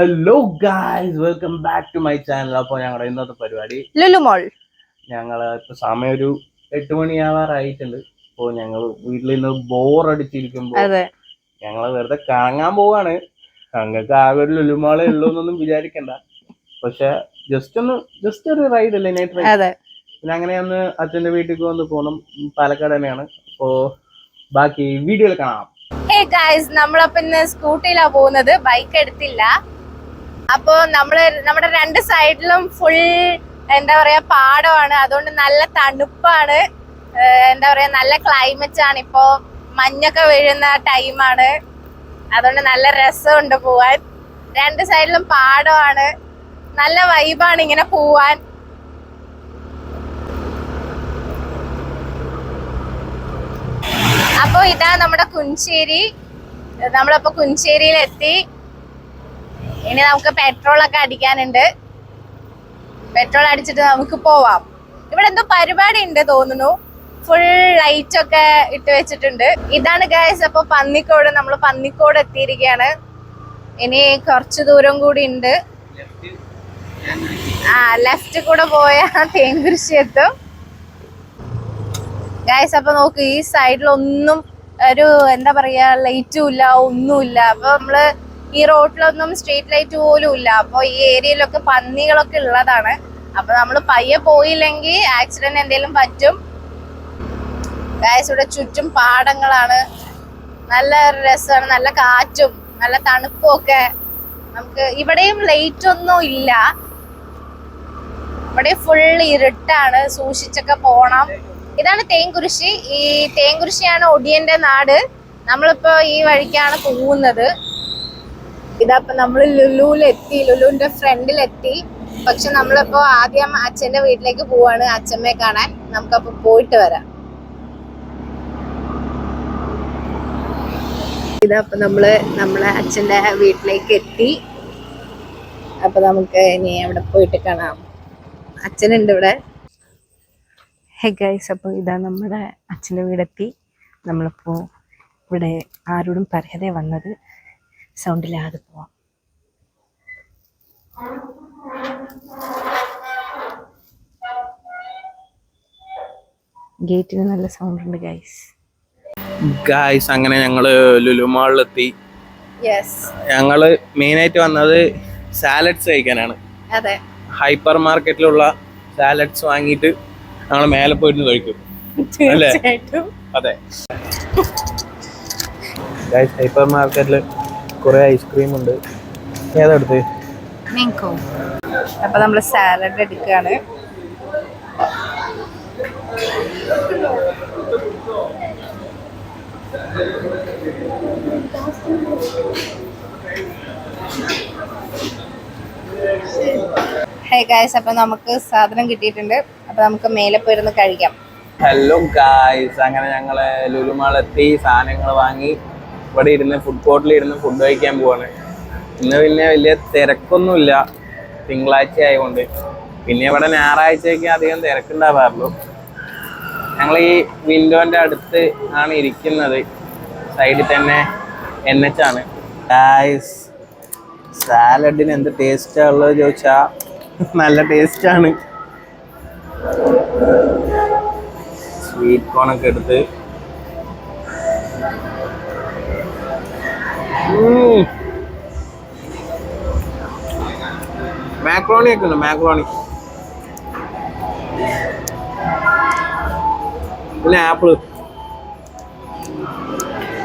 Hello guys welcome back to my channel അപ്പോൾ ഞങ്ങളുടെ ഇന്നത്തെ പരിപാടി ലുലുമോൾ. ഞങ്ങൾ ഇപ്പോൾ സമയം ഒരു എട്ട് മണിയാവാറായിട്ടുണ്ട്. അപ്പോൾ ഞങ്ങൾ വീട്ടിൽ നിന്ന് ബോർ അടിച്ചിരിക്കുമ്പോൾ അതെ. ഞങ്ങൾ വെറുതെ കറങ്ങാൻ പോവാണ്. ഞങ്ങൾക്ക് ആകെ ഒരു ലുലുമാളേ ഉള്ളൂ എന്നൊന്നും വിചാരിക്കണ്ട. പക്ഷെ ജസ്റ്റ് ഒന്ന് ജസ്റ്റ് ഒരു റൈഡ് അല്ലേ നൈറ്റ് റൈഡ് അതെ. പിന്നെ അങ്ങനെ ഒന്ന് അച്ഛന്റെ വീട്ടിലേക്ക് വന്ന് പോകണം പാലക്കാട് തന്നെയാണ്. അപ്പോൾ ബാക്കി വീഡിയോയിൽ കാണാം. ഹേ ഗായ്സ് നമ്മളപ്പം ഇന്ന് സ്കൂട്ടിയിലാ പോകുന്നത്. ബൈക്ക് എടുത്തില്ല. അപ്പോ നമ്മൾ നമ്മുടെ രണ്ട് സൈഡിലും ഫുൾ എന്താ പറയാ പാടമാണ്. അതുകൊണ്ട് നല്ല തണുപ്പാണ്. എന്താ പറയാ നല്ല ക്ലൈമറ്റ് ആണ്. ഇപ്പോ മഞ്ഞൊക്കെ വീഴുന്ന ടൈമാണ് അതുകൊണ്ട് നല്ല രസമുണ്ട് പോവാൻ. രണ്ട് സൈഡിലും പാടമാണ്. നല്ല വൈബാണ് ഇങ്ങനെ പോവാൻ. അപ്പോ ഇതാ നമ്മുടെ കുഞ്ചേരി. നമ്മളപ്പോ കുഞ്ചേരിയിൽ എത്തി ഇനി നമുക്ക് പെട്രോൾ ഒക്കെ അടിക്കാനുണ്ട്. പെട്രോൾ അടിച്ചിട്ട് നമുക്ക് പോവാം. ഇവിടെ എന്തോ പരിപാടി ഉണ്ട് തോന്നുന്നു. ഫുൾ ലൈറ്റ് ഒക്കെ ഇട്ട് വെച്ചിട്ടുണ്ട്. ഇതാണ് ഗൈസ് അപ്പൊ പന്നിക്കോട് നമ്മൾ പന്നിക്കോട് എത്തിയിരിക്കുകയാണ് ഇനി കുറച്ച് ദൂരം കൂടി ഉണ്ട്. ആ ലെഫ്റ്റ് കൂടെ പോയ തേങ്കുരിശി എത്തും. ഗൈസ് അപ്പൊ നോക്ക് ഈ സൈഡിൽ ഒന്നും ഒരു എന്താ പറയാ ലൈറ്റും ഇല്ല ഒന്നുമില്ല അപ്പൊ നമ്മൾ ഈ റോഡിലൊന്നും സ്ട്രീറ്റ് ലൈറ്റ് പോലും ഇല്ല. അപ്പൊ ഈ ഏരിയയിലൊക്കെ പന്നികളൊക്കെ ഉള്ളതാണ്. അപ്പൊ നമ്മൾ പയ്യെ പോയില്ലെങ്കിൽ ആക്സിഡന്റ് എന്തെങ്കിലും പറ്റും. ഇവിടെ ചുറ്റും പാടങ്ങളാണ്. നല്ല രസമാണ്. നല്ല കാറ്റും നല്ല തണുപ്പും ഒക്കെ. നമുക്ക് ഇവിടെയും ലൈറ്റ് ഒന്നും ഇല്ല. ഇവിടെ ഫുൾ ഇരുട്ടാണ്. സൂക്ഷിച്ചൊക്കെ പോണം. ഇതാണ് തേങ്കുരിശി ഈ തേങ്കുരിശിയാണ് ഒടിയന്റെ നാട്. നമ്മളിപ്പോ ഈ വഴിക്കാണ് പോകുന്നത്. ഇതപ്പൊ നമ്മൾ ലുലുവിലെത്തി ലുലുവിന്റെ ഫ്രണ്ടിലെത്തി. പക്ഷെ നമ്മളിപ്പോ ആദ്യം അച്ഛന്റെ വീട്ടിലേക്ക് പോവാണ് അച്ഛമ്മയെ കാണാൻ. നമുക്കപ്പോ പോയിട്ട് വരാം. ഇതപ്പൊ നമ്മൾ നമ്മളെ അച്ഛന്റെ വീട്ടിലേക്ക് എത്തി. അപ്പൊ നമുക്ക് ഇനി അവിടെ പോയിട്ട് കാണാം. അച്ഛനുണ്ട് ഇവിടെ. ഹേ ഗൈസ് അപ്പോൾ ഇതാ നമ്മുടെ അച്ഛന്റെ വീടെത്തി. നമ്മളിപ്പോൾ ഇവിടെ ആരോടും പറയാതെ വന്നത് സൗണ്ടില്ലാതെ പോവാം. ഗേറ്റിന് നല്ല സൗണ്ട് ഉണ്ട് ഗൈസ് ഗായ്സ് അങ്ങനെ ഞങ്ങൾ ലുലുമാളിലെത്തി യെസ് മെയിൻ ആയിട്ട് വന്നത് സാലഡ്സ് കഴിക്കാനാണ്. അതെ. ഹൈപ്പർ മാർക്കറ്റിലുള്ള സാലഡ്സ് വാങ്ങിയിട്ട് ഞങ്ങൾ മേലെ പോയിരുന്നു കഴിക്കും. അല്ലേ? അതെ. ഗായ്സ് ഹൈപ്പർ മാർക്കറ്റിൽ കുറേ ഐസ്ക്രീം ഉണ്ട്. ഏതെടുത്ത് മിങ്കോ അപ്പൊ നമ്മൾ സാലഡ് എടുക്കുകയാണ് ഹേ ഗായ്സ് അപ്പൊ നമുക്ക് സാധനം കിട്ടിയിട്ടുണ്ട്. അപ്പൊ നമുക്ക് മേലെ പോയിരുന്ന് കഴിക്കാം. ഹലോ ഗായ്സ് അങ്ങനെ ഞങ്ങൾ ലുലുമാളെത്തി സാധനങ്ങൾ വാങ്ങി. ഇവിടെ ഇരുന്ന് ഫുഡ് കോർട്ടിൽ ഇരുന്ന് ഫുഡ് കഴിക്കാൻ പോവാണ്. ഇന്ന് പിന്നെ വലിയ തിരക്കൊന്നുമില്ല. തിങ്കളാഴ്ച ആയതുകൊണ്ട്. പിന്നെ ഇവിടെ ഞായറാഴ്ചയൊക്കെ അധികം തിരക്കുണ്ടാവാറുള്ളൂ. ഞങ്ങൾ ഈ വിൻഡോന്റെ അടുത്ത് ആണ് ഇരിക്കുന്നത്. സൈഡിൽ തന്നെ എൻ എച്ച് ആണ്. ഗായ്സ് സാലഡിന് എന്ത് ടേസ്റ്റാ ഉള്ളത് ചോദിച്ചാ നല്ല ടേസ്റ്റാണ് സ്വീറ്റ് കോണൊക്കെ എടുത്ത് മാക്രോണി ഒക്കെ ഉണ്ട് മാക്രോണി പിന്നെ ആപ്പിൾ.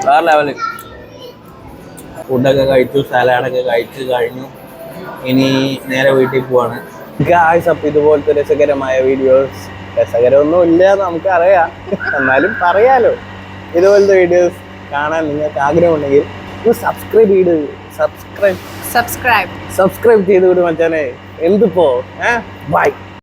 വേറെ ലെവൽ ഫുഡൊക്കെ കഴിച്ചു സലാഡൊക്കെ കഴിച്ചു കഴിഞ്ഞു. ഇനി നേരെ വീട്ടിൽ പോവാണ്. ഗായ്സ് അപ്പം ഇതുപോലത്തെ രസകരമായ വീഡിയോസ് രസകരമൊന്നും ഇല്ല നമുക്ക് അറിയാം എന്നാലും പറയാലോ. ഇതുപോലത്തെ വീഡിയോസ് കാണാൻ നിങ്ങൾക്ക് ആഗ്രഹമുണ്ടെങ്കിൽ ഒന്ന് സബ്സ്ക്രൈബ് ചെയ്ത് സബ്സ്ക്രൈബ് സബ്സ്ക്രൈബ് സബ്സ്ക്രൈബ് ചെയ്ത് വിടും മച്ചാനെ. എന്തിപ്പോ? ഏ? ബൈ